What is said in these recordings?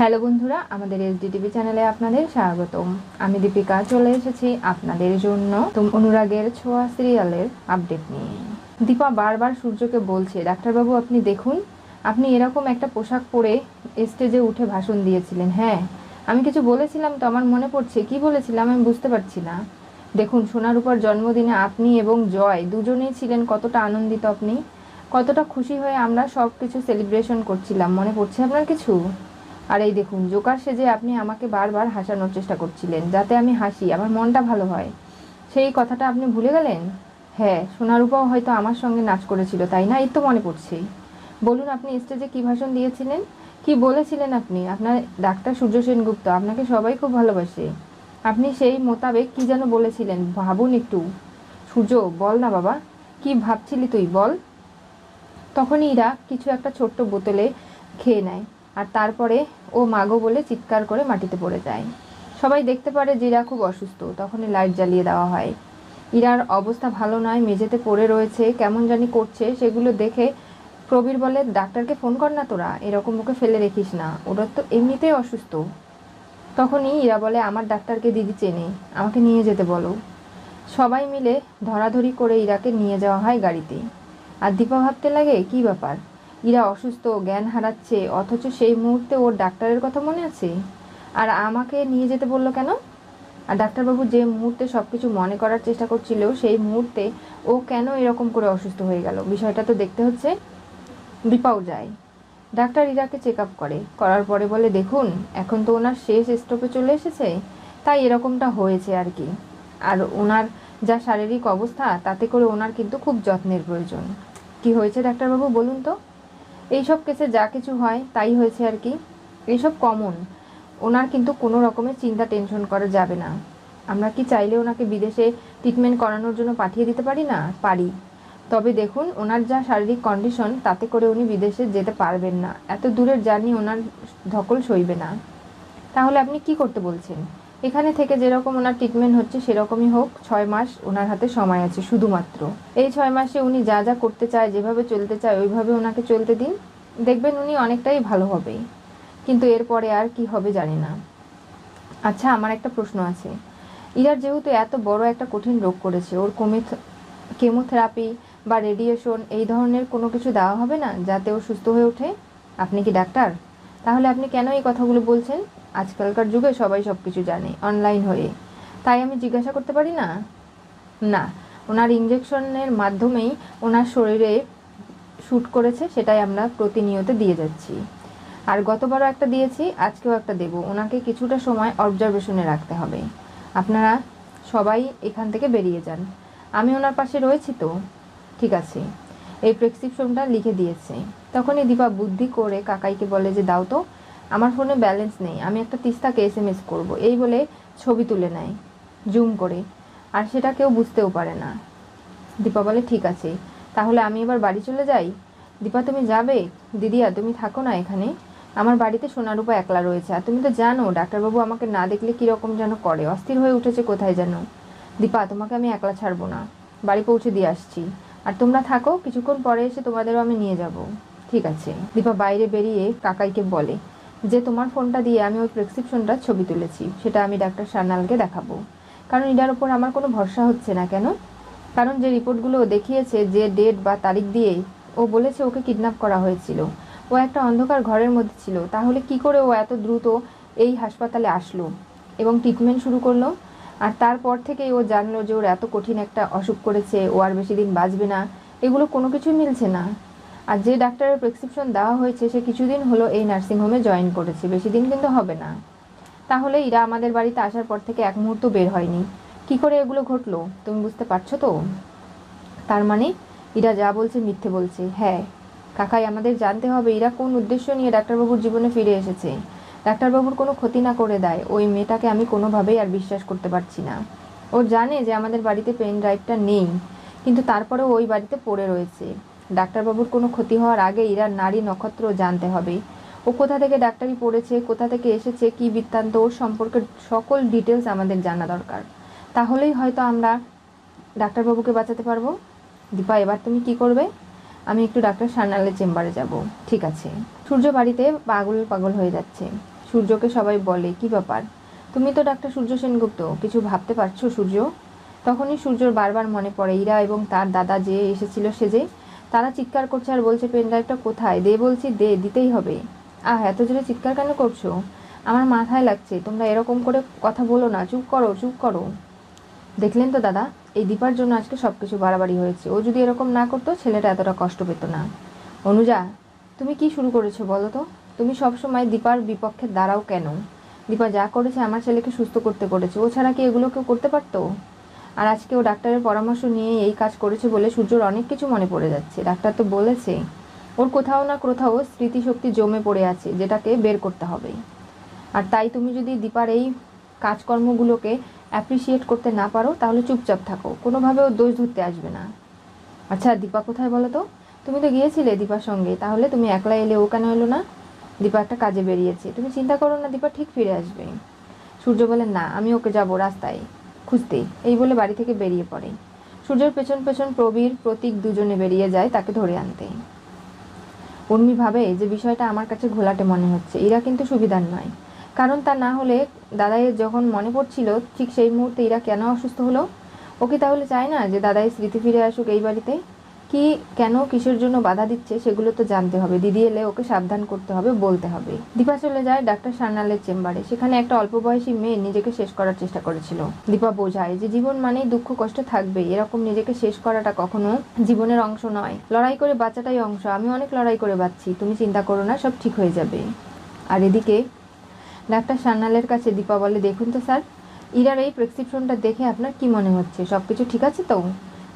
Hello বন্ধুরা, আমাদের SD TV চ্যানেলে আপনাদের স্বাগতম। আমি দীপিকা, চলে এসেছি আপনাদের জন্য অনুরাগের ছোঁয়া সিরিয়ালের আপডেট নিয়ে। দীপা বারবার সূর্যকে বলছে, ডাক্তারবাবু, আপনি দেখুন, আপনি এরকম একটা পোশাক পরে স্টেজে উঠে ভাষণ দিয়েছিলেন। হ্যাঁ আমি কিছু বলেছিলাম তো আমার মনে পড়ছে। কি বলেছিলাম? আমি বুঝতে পারছি না। দেখুন, সোনার উপর জন্মদিনে আপনি এবং জয় দুজনেই ছিলেন, কতটা আনন্দিত আপনি। কতটা খুশি হয়ে আমরা সব কিছু সেলিব্রেশন করছিলাম। মনে পড়ছে আপনার কিছু? আর এই দেখুন, জোকার সেজে আপনি আমাকে বারবার হাসানোর চেষ্টা করছিলেন, যাতে আমি হাসি, আমার মনটা ভালো হয়। সেই কথাটা আপনি ভুলে গেলেন? হ্যাঁ সোনারূপাও হয়তো আমার সঙ্গে নাচ করেছিল, তাই না? এই তো মনে পড়ছে। বলুন, আপনি স্টেজে কী ভাষণ দিয়েছিলেন? কি বলেছিলেন আপনি? আপনার ডাক্তার সূর্য সেনগুপ্ত, আপনাকে সবাই খুব ভালোবাসে। আপনি সেই মোতাবেক কি যেন বলেছিলেন? ভাবুন একটু। সূর্য, বল না বাবা, কি ভাবছিলি তুই, বল। তখনই ইরা কিছু একটা ছোট্ট বোতলে খেয়ে নেয়। আর তারপরে ও মাগো বলে চিৎকার করে মাটিতে পড়ে যায়। সবাই দেখতে পারে যে খুব অসুস্থ, তখনই লাইট জ্বালিয়ে দেওয়া হয়। ইরার অবস্থা ভালো নয়, মেঝেতে পড়ে রয়েছে, কেমন জানি করছে, সেগুলো দেখে প্রবীর বলে, ডাক্তারকে ফোন কর না তোরা, এরকম মুখে ফেলে রেখিস না, ওরা তো এমনিতেই অসুস্থ। তখনই ইরা বলে, আমার ডাক্তারকে দিদি চেনে, আমাকে নিয়ে যেতে বলো। সবাই মিলে ধরাধরি করে ইরাকে নিয়ে যাওয়া হয় গাড়িতে। আর দীপা ভাবতে লাগে, কি ব্যাপার? ইরা অসুস্থ, জ্ঞান হারাচ্ছে, অথচ সেই মুহূর্তে ওর ডাক্তারের কথা মনে আছে? আর আমাকে নিয়ে যেতে বলল কেন? আর ডাক্তারবাবু যে মুহূর্তে সব কিছু মনে করার চেষ্টা করছিল সেই মুহূর্তে ও কেন এরকম করে অসুস্থ হয়ে গেল? বিষয়টা তো দেখতে হচ্ছে। দীপাও যায়। ডাক্তার ইরাকে চেক আপ করে। করার পরে বলে, দেখুন, এখন তো ওনার শেষ স্টপে চলে এসেছে। তাই এরকমটা হয়েছে আর কি। আর ওনার যা শারীরিক অবস্থা, তাতে করে ওনার কিন্তু খুব যত্নের প্রয়োজন। কি হয়েছে ডাক্তারবাবু, বলুন তো? এইসব কেসে যা কিছু হয়, তাই হয়েছে আর কি। এইসব কমন ওনার কিন্তু কোনো রকমের চিন্তা টেনশন করা যাবে না। আমরা কি চাইলে ওনাকে বিদেশে ট্রিটমেন্ট করানোর জন্য পাঠিয়ে দিতে পারি? না, পারি। তবে দেখুন, ওনার যা শারীরিক কন্ডিশন তাতে করে উনি বিদেশে যেতে পারবেন না। এত দূরের জার্নি ওনার ধকল সইবে না। তাহলে আপনি কি করতে বলছেন? এখানে থেকে যেরকম ওনার ট্রিটমেন্ট হচ্ছে, সেরকমই হোক, ছয় মাস ওনার হাতে সময় আছে শুধুমাত্র। এই ছয় মাসে উনি যা যা করতে চায়, যেভাবে চলতে চায়, ওইভাবে ওনাকে চলতে দিন। দেখবেন উনি অনেকটাই ভালো হবে কিন্তু এরপরে আর কি হবে জানি না। আচ্ছা আমার একটা প্রশ্ন আছে। ইরার যেহেতু এত বড় একটা কঠিন রোগ করেছে, ওর কমে কেমোথেরাপি বা রেডিয়েশন এই ধরনের কোনো কিছু দেওয়া হবে না, যাতে ও সুস্থ হয়ে ওঠে? আপনি কি ডাক্তার? তাহলে আপনি কেন এই কথাগুলো বলছেন? আজকালকার যুগে সবাই সব কিছু জানে অনলাইন হয়ে। তাই আমি জিজ্ঞাসা করতে পারি না? না, ওনার ইঞ্জেকশনের মাধ্যমেই ওনার শরীরে শ্যুট করেছে, সেটাই আমরা প্রতিনিয়ত দিয়ে যাচ্ছি। আর গতবারও একটা দিয়েছি, আজকেও একটা দেব। ওনাকে কিছুটা সময় অবজারভেশনে রাখতে হবে। আপনারা সবাই এখান থেকে বেরিয়ে যান। আমি ওনার পাশে রয়েছি তো? ঠিক আছে। এই প্রেসক্রিপশনটা লিখে দিয়েছে। তখনই দীপা বুদ্ধি করে কাকাইকে বলে যে, দাও তো। আমার ফোনে ব্যালেন্স নেই। আমি একটা তিস্তাকে এস এম এস করব। এই বলে ছবি তুলে নেয় জুম করে। আর সেটা কেউ বুঝতেও পারে না। দীপা বলে, ঠিক আছে। তাহলে আমি এবার বাড়ি চলে যাই? দীপা, তুমি যাবে? দিদিয়া, তুমি থাকো না এখানে। আমার বাড়িতে সোনারূপা একলা রয়েছে। আর তুমি তো জানো, ডাক্তারবাবু আমাকে না দেখলে কীরকম যেন করে। অস্থির হয়ে উঠেছে কোথায় যেন। দীপা, তোমাকে আমি একলা ছাড়বো না। বাড়ি পৌঁছে দিয়ে আসছি। আর তোমরা থাকো। কিছুক্ষণ পরে এসে তোমাদেরও আমি নিয়ে যাব। ঠিক আছে। দীপা বাইরে বেরিয়ে কাকাইকে বলে যে তোমার ফোনটা দিয়ে আমি ওই প্রেসক্রিপশনটা ছবি তুলেছি, সেটা আমি ডাক্তার সান্যালকে দেখাবো। কারণ এটার ওপর আমার কোনো ভরসা হচ্ছে না কেন? কারণ যে রিপোর্টগুলো দেখিয়েছে যে ডেট বা তারিখ দিয়ে ও বলেছে ওকে কিডন্যাপ করা হয়েছিল। ও একটা অন্ধকার ঘরের মধ্যে ছিল, তাহলে কি করে ও এত দ্রুত এই হাসপাতালে আসলো এবং ট্রিটমেন্ট শুরু করল? আর তারপর থেকেই ও জানলো যে ওর এত কঠিন একটা অসুখ করেছে, ও আর বেশি দিন বাঁচবে না। এগুলো কোনো কিছুই মিলছে না। আর যে ডাক্তারের প্রেসক্রিপশন দেওয়া হয়েছে, সে কিছুদিন হলো এই নার্সিংহোমে জয়েন করেছে। বেশি দিন কিন্তু হবে না। তাহলে ইরা আমাদের বাড়িতে আসার পর থেকে এক মুহূর্ত বের হয়নি। কি করে এগুলো ঘটলো, তুমি বুঝতে পারছ তো? তার মানে ইরা যা বলছে মিথ্যে বলছে। হ্যাঁ কাকাই, আমাদের জানতে হবে ইরা কোন উদ্দেশ্য নিয়ে ডাক্তারবাবুর জীবনে ফিরে এসেছে। ডাক্তারবাবুর কোনো ক্ষতি না করে দেয়। ওই মেয়েটাকে আমি কোনোভাবেই আর বিশ্বাস করতে পারছি না। ও জানে যে আমাদের বাড়িতে পেন ড্রাইভটা নেই, কিন্তু তারপরেও ওই বাড়িতে পড়ে রয়েছে। ডাক্তারবাবুর কোনো ক্ষতি হওয়ার আগে ইরা নারী নক্ষত্র জানতে হবে। ও কোথা থেকে ডাক্তারি পড়েছে, কোথা থেকে এসেছে, কি বৃত্তান্ত, ওর সম্পর্কে সকল ডিটেলস আমাদের জানা দরকার। তাহলেই হয়তো আমরা ডাক্তারবাবুকে বাঁচাতে পারব। দীপা, এবার তুমি কি করবে? আমি একটু ডাক্তার সান্যালের চেম্বারে যাব। ঠিক আছে। সূর্য বাড়িতে পাগল পাগল হয়ে যাচ্ছে। সূর্যকে সবাই বলে, কি ব্যাপার? তুমি তো ডাক্তার সূর্য সেনগুপ্ত। কিছু ভাবতে পারছ সূর্য? তখনই সূর্যর বারবার মনে পড়ে, ইরা এবং তার দাদা যে এসেছিল সেজে তারা চিৎকার করছে আর বলছে, পেন ড্রাইভটা কোথায়? দে বলছি, দে, দিতেই হবে। আহ, এত জোরে চিৎকার কেন করছ? আমার মাথায় লাগছে, তোমরা এরকম করে কথা বলো না, চুপ করো চুপ করো। দেখলেন তো দাদা, এই দীপার জন্য আজকে সব কিছু বাড়াবাড়ি হয়েছে। ও যদি এরকম না করতো, ছেলেটা এতটা কষ্ট পেত না। অনুজা, তুমি কি শুরু করেছ বলো তো? তুমি সবসময় দীপার বিপক্ষে দাঁড়াও কেন? দীপা যা করেছে, আমার ছেলেকে সুস্থ করতে করেছে। ও ছাড়া কি এগুলো কেউ করতে পারতো? আর আজকে ও ডাক্তারের পরামর্শ নিয়ে এই কাজ করেছে বলে সূর্যর অনেক কিছু মনে পড়ে যাচ্ছে। ডাক্তার তো বলেছে ওর কোথাও না কোথাও স্মৃতিশক্তি জমে পড়ে আছে, যেটাকে বের করতে হবে। আর তাই তুমি যদি দীপার এই কাজকর্মগুলোকে অ্যাপ্রিসিয়েট করতে না পারো, তাহলে চুপচাপ থাকো কোনোভাবেও দোষ ধরতে আসবে না। আচ্ছা দীপা কোথায় বলো তো? তুমি তো গিয়েছিলে দীপার সঙ্গে, তাহলে তুমি একলা এলে ও কেন এলো না? দীপা একটা কাজে বেরিয়েছে, তুমি চিন্তা করো না, দীপা ঠিক ফিরে আসবে। সূর্য বলে, না, আমি ওকে যাব রাস্তায়। খুঁজতে এই বলে বাড়ি থেকে বেরিয়ে পড়ে সূর্যের পেছন পেছন প্রবীর, প্রতীক দুজনে বেরিয়ে যায় তাকে ধরে আনতে উর্মি ভাবে, যে বিষয়টা আমার কাছে ঘোলাটে মনে হচ্ছে এরা কিন্তু সুবিধার নয়। কারণ তা না হলে দাদাইয়ের যখন মনে পড়ছিল, ঠিক সেই মুহূর্তে এরা কেন অসুস্থ হলো? ও কি তাহলে চায় না যে দাদাই স্মৃতি ফিরে আসুক এই বাড়িতে? কি, কেন কিসের জন্য বাধা দিচ্ছে সেগুলো তো জানতে হবে। দিদি এলে ওকে সাবধান করতে হবে, বলতে হবে। দীপা চলে যায় ডাক্তার সান্যালের চেম্বারে। সেখানে একটা অল্প বয়সী মেয়ে নিজেকে শেষ করার চেষ্টা করেছিল। দীপা বোঝায় যে জীবন মানেই দুঃখ, কষ্ট থাকবে এরকম নিজেকে শেষ করাটা কখনো জীবনের অংশ নয়। লড়াই করে বাচ্চাটাই অংশ। আমি অনেক লড়াই করে বাঁচছি। তুমি চিন্তা করো না, সব ঠিক হয়ে যাবে। আর এদিকে ডাক্তার সান্যালের কাছে দীপা বলে, দেখুন তো স্যার, ইরার এই প্রেসক্রিপশনটা দেখে আপনার কি মনে হচ্ছে? সব কিছু ঠিক আছে তো?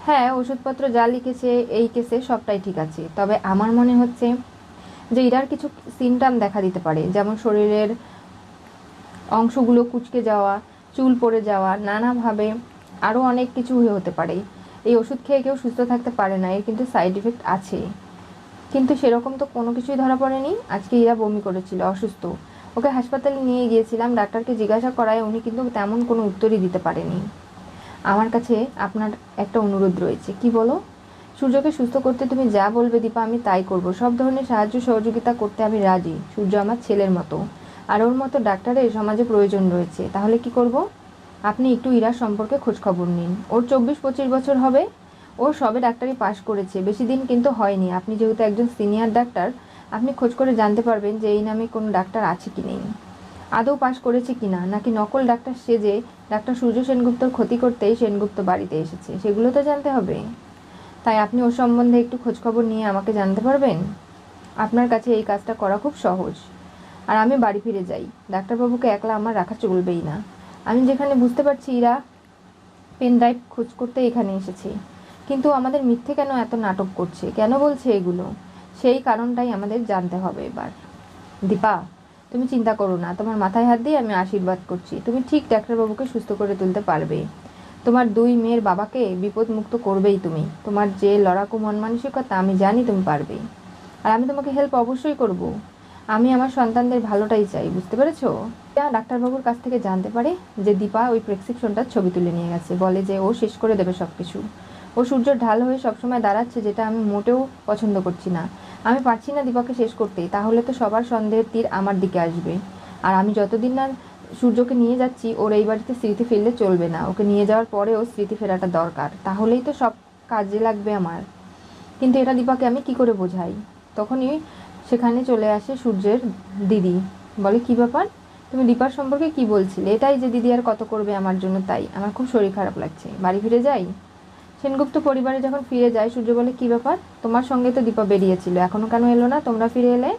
হ্যাঁ ওষুধপত্র যা লিখেছে, এই কেসে সবটাই ঠিক আছে। তবে আমার মনে হচ্ছে যে ইরার কিছু সিমটাম দেখা দিতে পারে। যেমন শরীরের অংশগুলো কুচকে যাওয়া, চুল পড়ে যাওয়া, নানাভাবে আরও অনেক কিছু হয়ে হতে পারে। এই ওষুধ খেয়ে কেউ সুস্থ থাকতে পারে না, এর কিন্তু সাইড এফেক্ট আছে। কিন্তু সেরকম তো কোনো কিছুই ধরা পড়েনি। আজকে ইরা বমি করেছিল, অসুস্থ। ওকে হাসপাতালে নিয়ে গিয়েছিলাম, ডাক্তারকে জিজ্ঞাসা করায় উনি কিন্তু তেমন কোনো উত্তরই দিতে পারেনি। আমার কাছে আপনার একটা অনুরোধ রয়েছে। কি বলো? সূর্যকে সুস্থ করতে তুমি যা বলবে দীপা, আমি তাই করব। সব ধরনের সাহায্য সহযোগিতা করতে আমি রাজি। সূর্য আমার ছেলের মতো। আর ওর মতো ডাক্তারের সমাজে প্রয়োজন রয়েছে। তাহলে কি করব? আপনি একটু ইরার সম্পর্কে খোঁজখবর নিন। ওর চব্বিশ পঁচিশ বছর হবে। ও সবে ডাক্তারি পাশ করেছে। বেশি দিন কিন্তু হয়নি। আপনি যেহেতু একজন সিনিয়র ডাক্তার, আপনি খোঁজ করে জানতে পারবেন যে এই নামে কোনো ডাক্তার আছে কি নেই। আদৌ পাশ করেছে কিনা? নাকি নকল ডাক্তার সেজে ডাক্তার সূর্য সেনগুপ্তর ক্ষতি করতেই সেনগুপ্ত বাড়িতে এসেছে? সেগুলো তো জানতে হবে। তাই আপনি ওর সম্বন্ধে একটু খোঁজখবর নিয়ে আমাকে জানতে পারবেন? আপনার কাছে এই কাজটা করা খুব সহজ। আর আমি বাড়ি ফিরে যাই। ডাক্তারবাবুকে একলা আমার রাখা চলবেই না। আমি যেখানে বুঝতে পারছি এরা পেন ড্রাইভ খোঁজ করতে এখানে এসেছে। কিন্তু আমাদের মিথ্যে কেন এত নাটক করছে? কেন বলছে এগুলো? সেই কারণটাই আমাদের জানতে হবে এবার। দীপা তুমি চিন্তা করো না, তোমার মাথায় হাত দিয়ে আমি আশীর্বাদ করছি। তুমি ঠিক ডাক্তারবাবুকে সুস্থ করে তুলতে পারবে। তোমার দুই মেয়ের বাবাকে বিপদ মুক্ত করবেই তুমি। তোমার যে লড়াকু মন মানসিকতা আমি জানি তুমি পারবে। আর আমি তোমাকে হেল্প অবশ্যই করব। আমি আমার সন্তানদের ভালোটাই চাই, বুঝতে পেরেছ? যা ডাক্তারবাবুর কাছ থেকে জানতে পারে যে দীপা ওই প্রেসক্রিপশনটার ছবি তুলে নিয়ে গেছে। বলে যে ও শেষ করে দেবে সব কিছু ও সূর্যর ঢাল হয়ে সবসময় দাঁড়াচ্ছে, যেটা আমি মোটেও পছন্দ করছি না। আমি পারছি না দীপাকে শেষ করতে তাহলে তো সবার সন্দেহের তীর আমার দিকে আসবে আর আমি যতদিন না সূর্যকে নিয়ে যাচ্ছি, ওর এই বাড়িতে স্মৃতি ফিরলে চলবে না। ওকে নিয়ে যাওয়ার পরেও স্মৃতি ফেরাটা দরকার। তাহলেই তো সব কাজে লাগবে আমার। কিন্তু এটা দীপাকে আমি কি করে বোঝাই? তখনই সেখানে চলে আসে সূর্যের দিদি। বলে, কি ব্যাপার? তুমি দীপার সম্পর্কে কি বলছিলে? এটাই যে দিদি আর কত করবে আমার জন্য তাই। আমার খুব শরীর খারাপ লাগছে। বাড়ি ফিরে যাই? সেনগুপ্ত পরিবারে যখন ফিরে যায়, সূর্য বলে, কি ব্যাপার? তোমার সঙ্গে তো দীপা বেরিয়েছিল, এখনও কেন এলো না? তোমরা ফিরে এলে?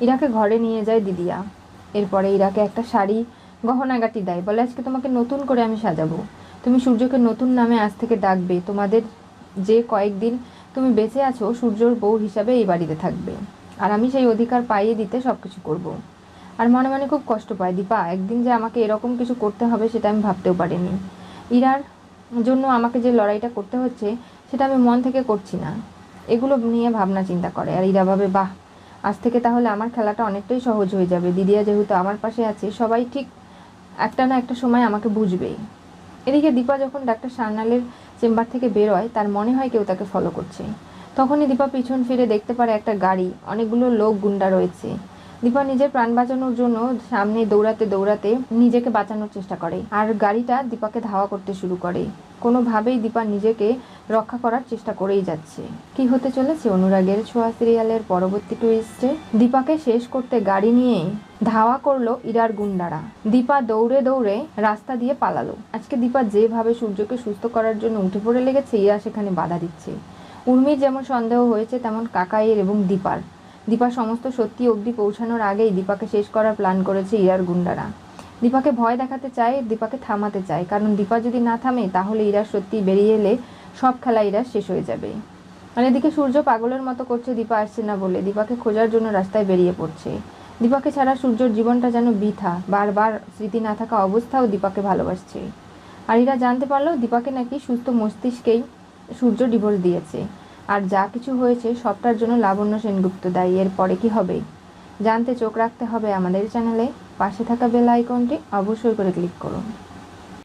ইরাকে ঘরে নিয়ে যায় দিদিয়া। এরপরে ইরাকে একটা শাড়ি গহনাগাটি দেয়, বলে, আজকে তোমাকে নতুন করে আমি সাজাবো। তুমি সূর্যকে নতুন নামে আজ থেকে ডাকবে। তোমাদের যে কয়েকদিন তুমি বেঁচে আছো, সূর্যর বউ হিসাবে এই বাড়িতে থাকবে। আর আমি সেই অধিকার পাইয়ে দিতে সব কিছু করব। আর মনে মনে খুব কষ্ট পায়, দীপা, একদিন যে আমাকে এরকম কিছু করতে হবে, সেটা আমি ভাবতেও পারিনি। ইরার জন্য আমাকে যে লড়াইটা করতে হচ্ছে, সেটা আমি মন থেকে করছি না। এগুলো নিয়ে ভাবনা চিন্তা করে। আর ইরা ভাবে, বাহ, আজ থেকে তাহলে আমার খেলাটা অনেকটাই সহজ হয়ে যাবে। দিদিয়া যেহেতু আমার পাশে আছে, সবাই ঠিক একটা না একটা সময় আমাকে বুঝবেই। এদিকে দীপা যখন ডাক্তার সান্যালের চেম্বার থেকে বেরোয় তার মনে হয় কেউ তাকে ফলো করছে। তখনই দীপা পিছন ফিরে দেখতে পারে একটা গাড়ি, অনেকগুলো লোক, গুন্ডা রয়েছে। দীপা নিজের প্রাণ বাঁচানোর জন্য সামনে দৌড়াতে দৌড়াতে নিজেকে বাঁচানোর চেষ্টা করে। আর গাড়িটা দীপাকে ধাওয়া করতে শুরু করে। কোনোভাবেই দীপা নিজেকে রক্ষা করার চেষ্টা করেই যাচ্ছে। কি হতে চলেছে অনুরাগের ছোঁয়া সিরিয়ালের পরবর্তী টুইস্টে দীপাকে শেষ করতে গাড়ি নিয়ে ধাওয়া করল ইরার গুন্ডারা। দীপা দৌড়ে দৌড়ে রাস্তা দিয়ে পালালো। আজকে দীপা যেভাবে সূর্যকে সুস্থ করার জন্য উঠে পড়ে লেগেছে, ইরা সেখানে বাধা দিচ্ছে। উর্মির যেমন সন্দেহ হয়েছে, তেমন কাকাইয়ের এবং দীপার। দীপা সমস্ত সত্যি অবধি পৌঁছানোর আগেই দীপাকে শেষ করার প্ল্যান করেছে ইরার গুন্ডারা। দীপাকে ভয় দেখাতে চায়, দীপাকে থামাতে চায়। কারণ দীপা যদি না থামে, তাহলে ইরা সত্যি বেরিয়ে এলে সব খেলা ইরা শেষ হয়ে যাবে। আর এদিকে সূর্য পাগলের মতো করছে, দীপা আসছে না বলে। দীপাকে খোঁজার জন্য রাস্তায় বেরিয়ে পড়ছে। দীপাকে ছাড়া সূর্যর জীবনটা যেন বৃথা। বারবার স্মৃতি না থাকা অবস্থাও দীপাকে ভালোবাসছে। আর এরা জানতে পারল দীপাকে নাকি সুস্থ মস্তিষ্কেই সূর্য ডিভোর্স দিয়েছে। আর যা কিছু হয়েছে সবটার জন্য লাবণ্য সেনগুপ্ত দায়ী। এর পরে কি হবে? জানতে চোখ রাখতে হবে আমাদের চ্যানেলে। পাশে থাকা বেল আইকনটি অবশ্যই করে ক্লিক করুন।